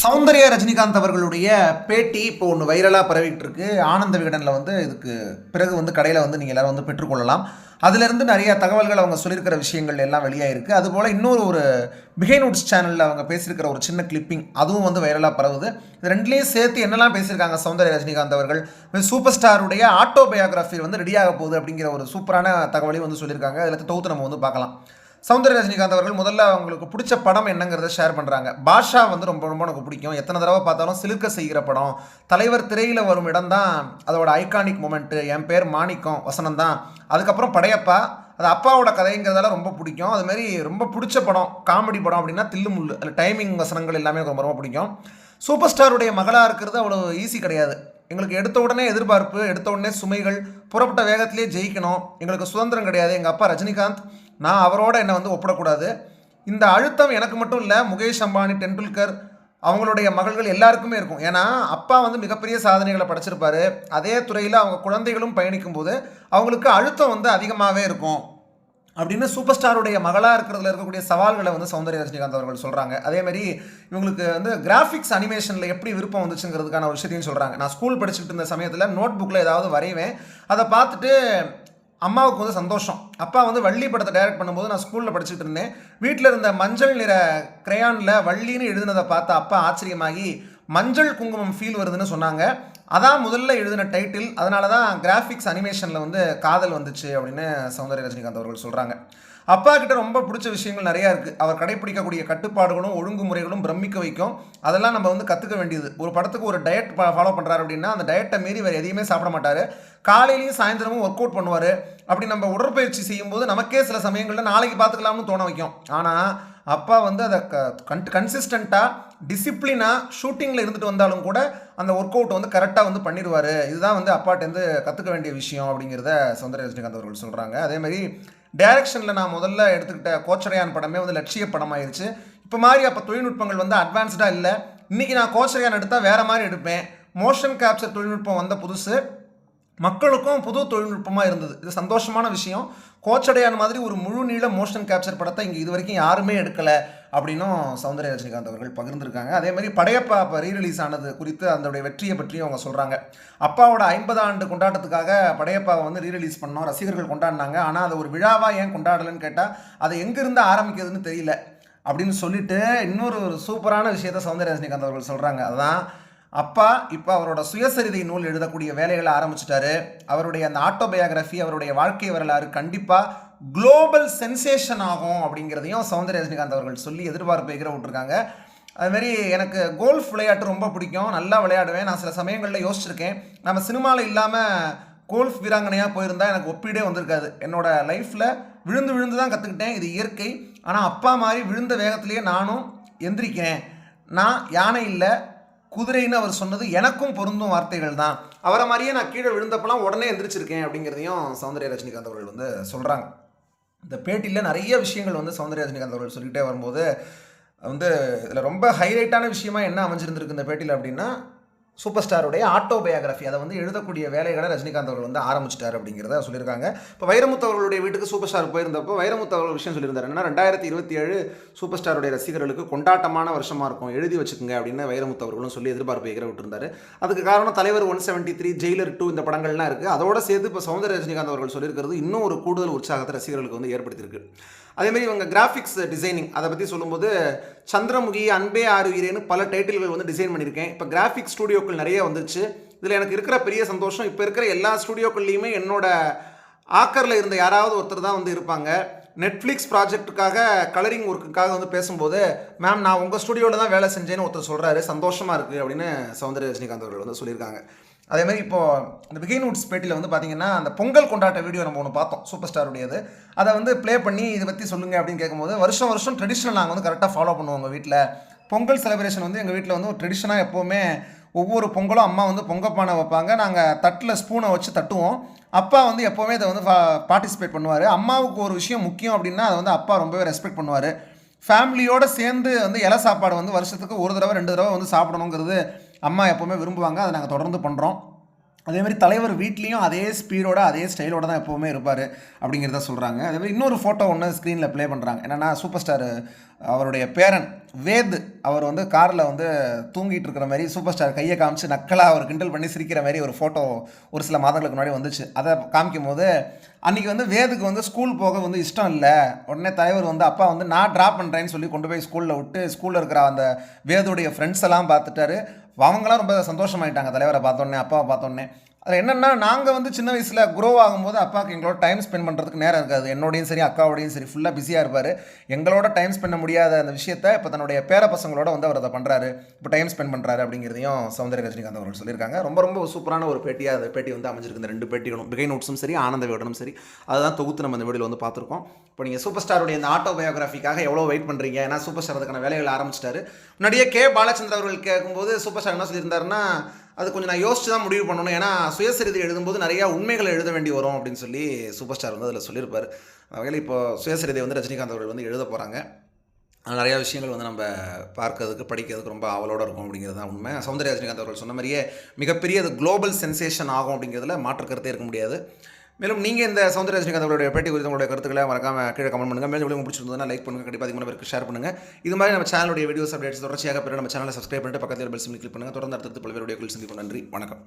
சௌந்தர்யா ரஜினிகாந்த் அவர்களுடைய பேட்டி இப்போ ஒன்று வைரலாக பரவிட்டு இருக்கு ஆனந்த விகடனில் வந்து இதுக்கு பிறகு வந்து கடையில் வந்து நீங்கள் எல்லோரும் வந்து பெற்றுக்கொள்ளலாம். அதுலேருந்து நிறைய தகவல்கள் அவங்க சொல்லியிருக்கிற விஷயங்கள் எல்லாம் வெளியாகிருக்கு அதுபோல் இன்னொரு ஒரு பிஹைனூட்ஸ் சேனலில் அவங்க பேசியிருக்கிற ஒரு சின்ன கிளிப்பிங் அதுவும் வந்து வைரலாக பரவுது. இது ரெண்டுலேயும் சேர்த்து என்னெல்லாம் பேசியிருக்காங்க சௌந்தர்யா ரஜினிகாந்த் அவர்கள்? சூப்பர் ஸ்டாருடைய ஆட்டோபயோகிராஃபி வந்து ரெடியாக போகுது அப்படிங்கிற ஒரு சூப்பரான தகவலையும் வந்து சொல்லியிருக்காங்க. அதில் தொகுத்து நம்ம வந்து பார்க்கலாம். சௌந்தர ரஜினிகாந்த் அவர்கள் முதல்ல அவங்களுக்கு பிடிச்ச படம் என்னங்கிறத ஷேர் பண்ணுறாங்க பாஷா வந்து ரொம்ப ரொம்ப எனக்கு பிடிக்கும். எத்தனை தடவை பார்த்தாலும் சிலுக்க செய்கிற படம். தலைவர் திரையில் வரும் இடம் தான் அதோட ஐகானிக் மூமெண்ட்டு என் பேர் மாணிக்கம் வசனம் தான். அதுக்கப்புறம் படையப்பா அது அப்பாவோட கதைங்கிறதால ரொம்ப பிடிக்கும். அதுமாரி ரொம்ப பிடிச்ச படம் காமெடி படம் அப்படின்னா தில்லுமுள்ளு அதில் டைமிங் வசனங்கள் எல்லாமே எனக்கு ரொம்ப ரொம்ப பிடிக்கும். சூப்பர் ஸ்டாருடைய மகளாக இருக்கிறது அவ்வளோ ஈஸி கிடையாது. எங்களுக்கு எடுத்த உடனே எதிர்பார்ப்பு எடுத்த உடனே சுமைகள் புறப்பட்ட வேகத்திலே ஜெயிக்கணும். எங்களுக்கு சுதந்திரம் கிடையாது. எங்கள் அப்பா ரஜினிகாந்த் நான் அவரோட என்னை வந்து ஒப்பிடக்கூடாது. இந்த அழுத்தம் எனக்கு மட்டும் இல்லை முகேஷ் அம்பானி டெண்டுல்கர் அவங்களுடைய மகள்கள் எல்லாருக்குமே இருக்கும். ஏன்னா அப்பா வந்து மிகப்பெரிய சாதனைகளை படைச்சிருப்பாரு. அதே துறையில் அவங்க குழந்தைகளும் பயணிக்கும் போது அவங்களுக்கு அழுத்தம் வந்து அதிகமாகவே இருக்கும். அப்படின்னு சூப்பர் ஸ்டாருடைய மகளாக இருக்கிறதுல இருக்கக்கூடிய சவால்களை வந்து சௌந்தர்ய ரஜினிகாந்த் அவர்கள் சொல்கிறாங்க அதேமாதிரி இவங்களுக்கு வந்து கிராஃபிக்ஸ் அனிமேஷனில் எப்படி விருப்பம் வந்துச்சுங்கிறதுக்கான ஒரு விஷயத்தையும் சொல்கிறாங்க நான் ஸ்கூல் படிச்சுட்டு இருந்த சமயத்தில் நோட் புக்கில் ஏதாவது வரைவேன். அதை பார்த்துட்டு அம்மாவுக்கு வந்து சந்தோஷம். அப்பா வந்து வள்ளி படத்தை டைரக்ட் பண்ணும்போது நான் ஸ்கூலில் படிச்சுட்டு இருந்தேன். வீட்டில் இருந்த மஞ்சள் நிற கிரையானில் வள்ளின்னு எழுதினதை பார்த்து அப்பா ஆச்சரியமாகி மஞ்சள் குங்குமம் ஃபீல் வருதுன்னு சொன்னாங்க. அதான் முதல்ல எழுதின டைட்டில் அதனால தான் கிராஃபிக்ஸ் அனிமேஷனில் வந்து காதல் வந்துச்சு அப்படின்னு சௌந்தர்ய ரஜினிகாந்த் அவர்கள் சொல்கிறாங்க அப்பா கிட்ட ரொம்ப பிடிச்ச விஷயங்கள் நிறையா இருக்குது அவர் கடைப்பிடிக்கக்கூடிய கட்டுப்பாடுகளும் ஒழுங்குமுறைகளும் பிரமிக்க வைக்கும். அதெல்லாம் நம்ம வந்து கற்றுக்க வேண்டியது. ஒரு படத்துக்கு ஒரு டயட் ஃபாலோ பண்ணுறாரு அப்படின்னா அந்த டயட்டை மீறி வேறு எதையுமே சாப்பிட மாட்டார். காலையிலையும் சாயந்தரமும் ஒர்க் அவுட் பண்ணுவார். அப்படி நம்ம உடற்பயிற்சி செய்யும்போது நமக்கே சில சமயங்களில் நாளைக்கு பார்த்துக்கலாம்னு தோண வைக்கும். ஆனால் அப்பா வந்து அதை க கன் கன்சிஸ்டண்ட்டாக டிசிப்ளினாக ஷூட்டிங்கில் இருந்துட்டு வந்தாலும் கூட அந்த ஒர்க் அவுட் வந்து கரெக்டாக வந்து பண்ணிடுவார். இதுதான் வந்து அப்பாட்டேருந்து கற்றுக்க வேண்டிய விஷயம் அப்படிங்கிறத சௌந்தர்ய ரஜினிகாந்த் அவர்கள் சொல்கிறாங்க அதேமாதிரி டைரக்ஷனில் நான் முதல்ல எடுத்துக்கிட்ட கோச்சரையான் படமே வந்து லட்சிய படமாயிருச்சு. இப்போ மாதிரி அப்போ தொழில்நுட்பங்கள் வந்து அட்வான்ஸ்டாக இல்லை. இன்றைக்கி நான் கோச்சரையான் எடுத்தால் வேறு மாதிரி எடுப்பேன். மோஷன் கேப்சர் தொழில்நுட்பம் வந்த புதுசு. மக்களுக்கும் புது தொழில்நுட்பமாக இருந்தது. இது சந்தோஷமான விஷயம். கோச்சடையான் மாதிரி ஒரு முழு நீள மோஷன் கேப்சர் படத்தை இங்கே இது வரைக்கும் யாருமே எடுக்கலை. அப்படின்னும் சௌந்தர்ய ரஜினிகாந்த் அவர்கள் பகிர்ந்திருக்காங்க. அதே மாதிரி படையப்பா இப்போ ரீரிலீஸ் ஆனது குறித்து அதனுடைய வெற்றியை பற்றியும் அவங்க சொல்கிறாங்க அப்பாவோட ஐம்பது ஆண்டு கொண்டாட்டத்துக்காக படையப்பாவை வந்து ரீரிலீஸ் பண்ணோம். ரசிகர்கள் கொண்டாடினாங்க. ஆனால் அதை ஒரு விழாவாக ஏன் கொண்டாடலைன்னு கேட்டால் அதை எங்கேருந்து ஆரம்பிக்கிறதுன்னு தெரியல. அப்படின்னு சொல்லிட்டு இன்னொரு ஒரு சூப்பரான விஷயத்த சௌந்தர்ய ரஜினிகாந்த் அவர்கள் சொல்கிறாங்க அதான் அப்பா இப்போ அவரோட சுயசரிதை நூல் எழுதக்கூடிய வேலைகளை ஆரம்பிச்சிட்டாரு. அவருடைய அந்த ஆட்டோபயோகிராஃபி அவருடைய வாழ்க்கை வரலாறு கண்டிப்பாக குளோபல் சென்சேஷன் ஆகும் அப்படிங்கிறதையும் சௌந்தர்ய ரஜினிகாந்த் அவர்கள் சொல்லி எதிர்பார்ப்பு எகிற விட்டுருக்காங்க. அதுமாரி எனக்கு கோல்ஃப் விளையாட்டு ரொம்ப பிடிக்கும். நல்லா விளையாடுவேன். நான் சில சமயங்களில் யோசிச்சிருக்கேன். நம்ம சினிமாவில் இல்லாமல் கோல்ஃப் வீராங்கனையாக போயிருந்தால் எனக்கு ஒப்பீடே வந்திருக்காது. என்னோட லைஃப்பில் விழுந்து விழுந்து தான் கற்றுக்கிட்டேன் இது இயற்கை. ஆனால் அப்பா மாதிரி விழுந்த வேகத்திலேயே நானும் எந்திரிக்கிறேன். நான் யானை இல்லை. குதிரைன்னு அவர் சொன்னது எனக்கும் பொருந்தும் வார்த்தைகள் தான். அவரை மாதிரியே நான் கீழே விழுந்தப்பெல்லாம் உடனே எந்திரிச்சிருக்கேன் அப்படிங்கிறதையும் சௌந்தர்ய ரஜினிகாந்த் அவர்கள் வந்து சொல்கிறாங்க இந்த பேட்டியில் நிறைய விஷயங்கள் வந்து சௌந்தர்ய ரஜினிகாந்த் அவர்கள் சொல்லிக்கிட்டே வரும்போது வந்து இதில் ரொம்ப ஹைலைட்டான விஷயமா என்ன அமைஞ்சிருந்திருக்கு இந்த பேட்டியில் அப்படின்னா சூப்பர் ஸ்டாருடைய ஆட்டோபயோகிராஃபி அதை வந்து எழுதக்கூடிய வேலைகளை ரஜினிகாந்த் அவர்கள் வந்து ஆரம்பிச்சிட்டார் அப்படிங்கிறத சொல்லியிருக்காங்க. இப்போ வைரமுத்து அவர்களுடைய வீட்டுக்கு சூப்பர் ஸ்டார் போயிருந்தப்போ வைரமுத்து அவர்கள் விஷயம் சொல்லியிருந்தார். என்னன்னா ரெண்டாயிரத்தி இருபத்தி ஏழு சூப்பர் ஸ்டாருடைய ரசிகர்களுக்கு கொண்டாட்டமான வருஷமாக இருக்கும். எழுதி வச்சுக்கோங்க அப்படின்னு வைரமுத்து அவர்களும் சொல்லி எதிர்பார்ப்பு எகிற விட்டுருந்தார். அதுக்கு காரணம் தலைவர் one seventy three jailer two இந்த படங்கள்லாம் இருக்குது அதோட சேர்த்து இப்போ சௌந்தர ரஜினிகாந்த் அவர்கள் சொல்லியிருக்கிறது இன்னும் ஒரு கூடுதல் உற்சாகத்தை ரசிகர்களுக்கு வந்து ஏற்படுத்தியிருக்கு. அதேமாதிரி இவங்க கிராஃபிக்ஸ் டிசைனிங் அதை பற்றி சொல்லும்போது சந்திரமுகி அன்பே ஆறுகிறேன்னு பல டைட்டில்கள் வந்து டிசைன் பண்ணியிருக்கேன். இப்போ கிராஃபிக் ஸ்டூடியோக்கள் நிறைய வந்துச்சு. இதில் எனக்கு இருக்கிற பெரிய சந்தோஷம் இப்போ இருக்கிற எல்லா ஸ்டுடியோக்கள்லேயுமே என்னோட ஆக்கரில் இருந்த யாராவது ஒருத்தர் தான் வந்து இருப்பாங்க. நெட்ஃப்ளிக்ஸ் ப்ராஜெக்ட்டுக்காக கலரிங் ஒர்க்குக்காக வந்து பேசும்போது மேம் நான் உங்கள் ஸ்டுடியோவில் தான் வேலை செஞ்சேன்னு ஒருத்தர் சொல்கிறாரு சந்தோஷமாக இருக்குது அப்படின்னு சௌந்தர்ய ரஜினிகாந்த் அவர்கள் வந்து சொல்லியிருக்காங்க. அதே மாதிரி இப்போது இந்த பிகின் உட்ஸ் பேட்டியில் வந்து பார்த்தீங்கன்னா அந்த பொங்கல் கொண்டாட்ட வீடியோ நம்ம ஒன்று பார்த்தோம். சூப்பர் ஸ்டாருடையது அதை வந்து ப்ளே பண்ணி இதை பற்றி சொல்லுங்கள் அப்படின்னு கேட்கும்போது வருஷம் வருஷம் ட்ரெடிஷ்னல் நாங்கள் வந்து கரெக்டாக ஃபாலோ பண்ணுவோம் உங்கள் வீட்டில் பொங்கல் செலிப்ரேஷன் வந்து எங்கள் வீட்டில் வந்து ஒரு ட்ரெடிஷனாக எப்போவுமே ஒவ்வொரு பொங்கலும் அம்மா வந்து பொங்கப்பானை வைப்பாங்க. நாங்கள் தட்டில் ஸ்பூனை வச்சு தட்டுவோம். அப்பா வந்து எப்போவுமே இதை வந்து பார்ட்டிசிபேட் பண்ணுவார். அம்மாவுக்கு ஒரு விஷயம் முக்கியம் அப்படின்னா அதை வந்து அப்பா ரொம்பவே ரெஸ்பெக்ட் பண்ணுவார். ஃபேமிலியோடு சேர்ந்து வந்து இலை சாப்பாடு வந்து வருஷத்துக்கு ஒரு தடவை ரெண்டு தடவை வந்து சாப்பிடணுங்கிறது அம்மா எப்போவுமே விரும்புவாங்க. அதை நாங்கள் தொடர்ந்து பண்ணுறோம் அதே மாதிரி தலைவர் வீட்லேயும் அதே ஸ்பீடோட அதே ஸ்டைலோட தான் எப்போவுமே இருப்பார் அப்படிங்கிறத சொல்கிறாங்க அதே மாதிரி இன்னொரு ஃபோட்டோ ஒன்று ஸ்க்ரீனில் ப்ளே பண்ணுறாங்க என்னென்னா சூப்பர் ஸ்டார் அவருடைய பேரன் வேத் அவர் வந்து காரில் வந்து தூங்கிட்டு இருக்கிற மாதிரி சூப்பர் ஸ்டார் கையை காமிச்சு நக்கலாக அவர் கிண்டல் பண்ணி சிரிக்கிற மாதிரி ஒரு ஃபோட்டோ ஒரு சில மாதங்களுக்கு முன்னாடி வந்துச்சு. அதை காமிக்கும் போது அன்றைக்கி வந்து வேதுக்கு வந்து ஸ்கூல் போக வந்து இஷ்டம் இல்லை. உடனே தலைவர் வந்து அப்பா வந்து நான் ட்ராப் பண்ணுறேன்னு சொல்லி கொண்டு போய் ஸ்கூலில் விட்டு ஸ்கூலில் இருக்கிற அந்த வேதுடைய ஃப்ரெண்ட்ஸ் எல்லாம் பார்த்துட்டாரு. அவங்களாம் ரொம்ப சந்தோஷமாயிட்டாங்க தலைவரை பார்த்தோன்னே அப்பாவை பார்த்தோன்னே அதில் என்னென்னா நாங்கள் வந்து சின்ன வயசில் க்ரோ ஆகும்போது அப்பாவுக்கு எங்களோட டைம் ஸ்பெண்ட் பண்ணுறதுக்கு நேரம் இருக்காது. என்னோடையும் சரி அக்காவோடையும் சரி ஃபுல்லாக பிஸியாக இருப்பார். எங்களோட டைம் ஸ்பெண்ட் பண்ண முடியாத அந்த விஷயத்தை இப்போ தன்னுடைய பேர பசங்களோட வந்து அவர் அதை பண்ணுறாரு இப்போ டைம் ஸ்பெண்ட் பண்ணுறாரு அப்படிங்கிறதையும் சௌந்தர்ய ரஜினிகாந்த் அவர்கள் சொல்லியிருக்காங்க. ரொம்ப ரொம்ப சூப்பரான ஒரு பேட்டியாக அந்த பேட்டி வந்து அமைஞ்சிருக்கு இந்த ரெண்டு பேட்டிகளும் பிகை நோட்ஸும் சரி ஆனந்த விகடனும் சரி. அதுதான் தொகுத்து நம்ம இந்த வீடியோவில் வந்து பார்த்துருக்கோம். இப்போ நீங்கள் சூப்பர் ஸ்டாருடைய இந்த ஆட்டோ பயோகிராஃபிக்காக எவ்வளோ வெயிட் பண்ணுறீங்க ஏன்னா சூப்பர் ஸ்டார் அதுக்கான வேலைகள் ஆரம்பிச்சிட்டாரு. முன்னாடியே கே. பாலச்சந்திர அவர்கள் கேட்கும்போது சூப்பர் ஸ்டார் என்ன சொல்லியிருந்தாருன்னா அது கொஞ்சம் நான் யோசிச்சு தான் முடிவு பண்ணணும். ஏன்னா சுயசரிதை எழுதும்போது நிறையா உண்மைகளை எழுத வேண்டி வரும் அப்படின்னு சொல்லி சூப்பர் ஸ்டார் வந்து அதில் சொல்லியிருப்பார். வகையில் இப்போ சுயசரிதை வந்து ரஜினிகாந்த் அவர்கள் வந்து எழுத போகிறாங்க நிறையா விஷயங்கள் வந்து நம்ம பார்க்கறதுக்கு படிக்கிறதுக்கு ரொம்ப ஆவலோடு இருக்கும் அப்படிங்கிறது தான் உண்மை. சௌந்தர்ய ரஜினிகாந்த் அவர்கள் சொன்ன மாதிரியே மிகப்பெரிய அது குளோபல் சென்சேஷன் ஆகும் அப்படிங்கிறதுல மாற்று கருத்தே இருக்க முடியாது. மேலும் நீங்கள் இந்த சௌந்தர்ய ரஜினிகாந்த் அவருடைய பேட்டி குறித்து உங்களுடைய கருத்துக்களை மறக்காம கீழே கமெண்ட் பண்ணுங்கள் மேலும் உங்களுக்கு பிடிச்சிருந்ததுன்னா லைக் பண்ணுங்கள் கண்டிப்பாக அதிகமான பேருக்கு ஷேர் பண்ணுங்கள் இது மாதிரி நம்ம சேனலுடைய வீடியோஸ் அப்டேட்ஸ் தொடர்ச்சியாக பெற நம்ம சேனலை சப்ஸ்கிரைப் பண்ணிட்டு பக்கத்தில் பெல் சிம் கிளிக் பண்ணுங்கள் தொடர்ந்து அடுத்தது பல்வேறு வீடியோக்கள் சந்திப்போம். நன்றி. வணக்கம்.